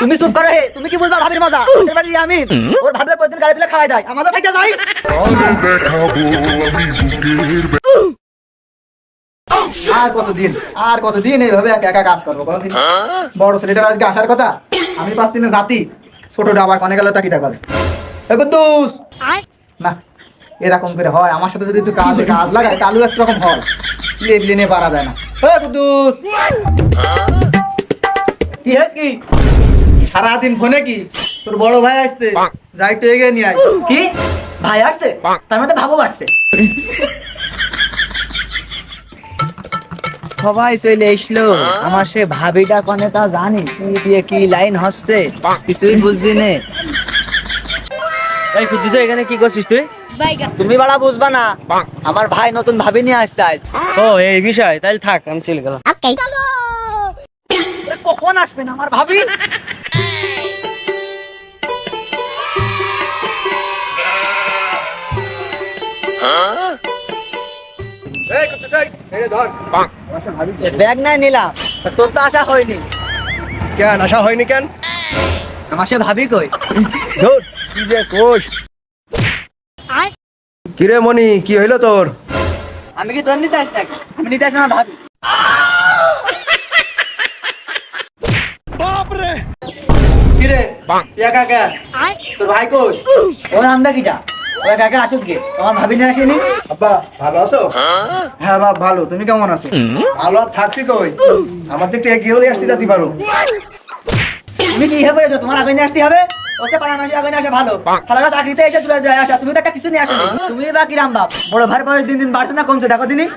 তুমি চুপ করো হে তুমি কি বলবা ভাবির মজা? পাশের বাড়ির আমি ওর ভাবের প্রতিদিন গাড়ি তুলে খাওয়াই দেয়। আমাদের ভাইটা যাই। আর কতদিন? আর কতদিন এইভাবে একা একা কাজ করব? কোনদিন বড় ছেলেটার আজকে আসার কথা? আমি পাচ্ছি না জাতি ছোটটা আবার কনে গেল তাকিটা করে? এ কুদ্দুস! না এরকম করে হয়। আমার সাথে যদি একটু কাজে কাজ লাগায় তাহলেও একরকম হয়। লেবলি নিয়ে পারা যায় না। এ কুদ্দুস! কি হয়েছে কি? সারাদিন ফোনে কি? তোর বড় ভাই আসছে। যাই একটু এগিয়ে নিয়ে আয়। কি? ভাই আসছে? তার মধ্যে ভাবও আসছে সবাই চলে এসলো। আমার সে ভাবিটা কনে তা জানি। কি দিয়ে কি লাইন হচ্ছে? কিছুই বুঝলি নে। এই কুদ্দুস এখানে কি করছিস তুই? তুমি বাড়া বুঝবা না। আমার ভাই নতুন ভাবি নিয়ে আসছে আজ। ও এই বিষয়। তাহলে থাক আমি চলে গেলাম। আরে কখন আসবেন আমার ভাবি? ব্যাগ নাই নিলাম তোর তো আশা হয়নি। কেন আসা হয়নি কেন? আমার সে ভাবি কই? ধুর কি যে কোষ। কিরে মনি কি হইল তোর? আমি কি তোর নিতে আসি আমি নিতে আসি আমার ভাবি। কিরে? একা একা? তোর ভাই কই? ওর আনবে কিটা? ওরা কাকে আসুক গে। আমার ভাবি নিয়ে আসেনি? আব্বা ভালো আছো? হ্যাঁ বাপ ভালো। তুমি কেমন আছো? ভালো থাকছি কই? আমার তো একটু এগিয়েও নিয়ে আসছি যাতে পারো। তুমি কি হবে তোমার আগে আসতে হবে? ওসে পাড়া মাসে আগে আসা ভালো। সারা চাকরিতে এসে চলে যায় আসা তুমি তো একটা কিছু নিয়ে আসো তুমি বা কিরাম বাপ? বড় ভাই বয়স দিন দিন বাড়ছে না কমছে দেখো দিনই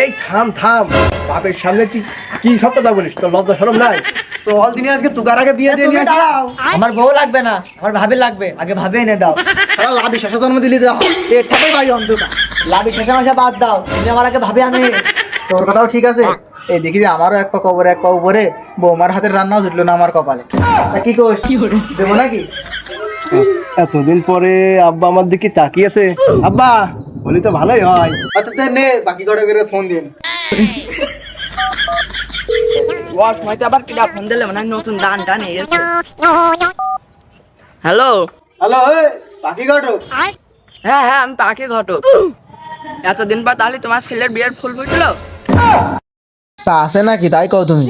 এই থাম থাম। বাপের সামনে তুই কি সব কথা বলিস? তোর লজ্জা সরম নাই? চল দিনে আজকে তুকার আগে বিয়ে দিয়ে তুমি নিয়ে আসি। আমার বউ লাগবে না আমার ভাবি লাগবে। আগে ভাবি এনে দাও। লাভি শেষ জন্ম দিলি দাও ভাই অন্ধকার। লাভি শেষে মাসে বাদ দাও তুমি আমার আগে ভাবি আনে। তোর কথাও ঠিক আছে। এই দেখি যে আমারও এক পা কবরে এক পা উপরে বৌমার হাতের রান্নাও জুটলো না আমার কপালে। তা কি দেবো নাকি? এতদিন পরে আব্বা আমার দিকে তাকিয়েছে। আব্বা বলি তো ভালোই হয়। আচ্ছা তে নে বাকি কটা করে ফোন দিন ওয়াশ মাইতে আবার কিটা ফোন দিলে মনে নতুন হ্যালো হ্যালো বাকি কটো হ্যাঁ হ্যাঁ আমি পাখি ঘটক। এতদিন পর তাহলে তোমার ছেলের বিয়ের ফুল ফুটলো? তা আছে নাকি তাই কও তুমি?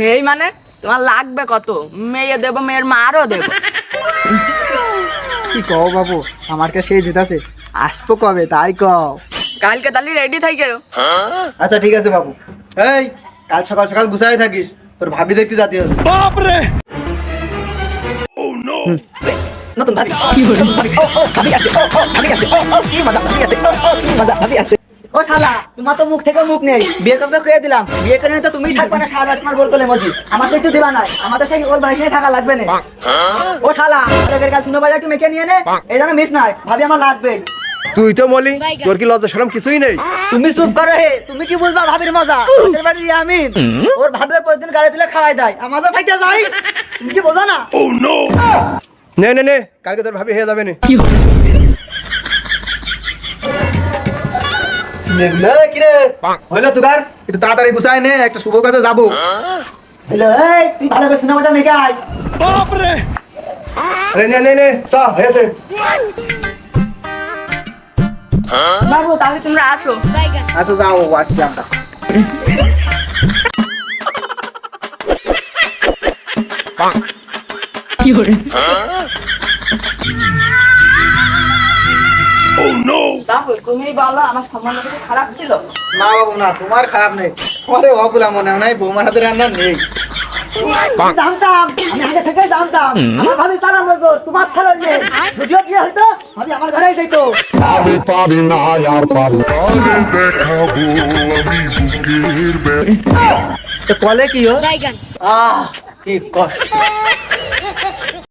নেই মানে? তোমার লাগবে কত? মেয়ে দেবো মেয়ের মারও দেবো। কি কও বাবু আমার কাছে সেই জিতাছে আসব কবে তাই কও। কালকে তাহলে রেডি থাকে আচ্ছা ঠিক আছে বাবু। এই কাল সকাল সকাল গুছাই থাকিস তোর ভাবি দেখতে যাতে হবে। নতুন ভাবি কি হলো ভাবি ও ও ভাবি আসছে ও ও ভাবি আসছে ও ও কি মজা ভাবি আসছে ও ও কি মজা ভাবি আসছে ও শালা তোমার তো মুখ থেকে মুখ নেই বিয়ে করতে কয়ে দিলাম বিয়ে করে তো তুমিই থাকবে না সারা রাত তোমার বল কোলে মজি আমার তো একটু দিবা নাই আমাদের সেই ওর বাড়ি থাকা লাগবে না ও শালা লোকের কাছে শুনে বাজার একটু মেখে নিয়ে নে এই জন্য মিস নাই ভাবি আমার লাগবে তুই তো মলি তোর কি লজ্জা সরম কিছুই নেই তুমি চুপ করো হে তুমি কি বুঝবা ভাবির মজা পাশের বাড়ির আমি ওর ভাবের প্রতিদিন গাড়ি তুলে খাওয়াই দেয় আমার ভাইটা যাই তুমি কি বোঝা না নে নে নে নে কালকে তোর ভাবি হয়ে যাবে না। রে হইল তুকার? একটু তাড়াতাড়ি গুছাই নে একটা শুভ কাজে যাব। তুই ভালো করে শুনে মজা মেখে আয় আরে নে নে নে চ হয়েছে বাবু তাহলে তোমরা আসো। আচ্ছা যাও আসছি আমরা। বাবু না বাবু না তোমার খারাপ নেই। তোমারে অগুলা মনে হয় বৌমার হাতে রান্না নেই। জানতাম? আমি আগে থেকে জানতাম। আমার ভাবি সালাম বলব তোমার ছাড়া নেই যদিও বিয়ে হইতো ভাবি আমার ঘরেই যাইতো আমি পারি না আর পারি দেখাবো আমি বুকের ব্যথা কলে কি হো আহ কি কষ্ট।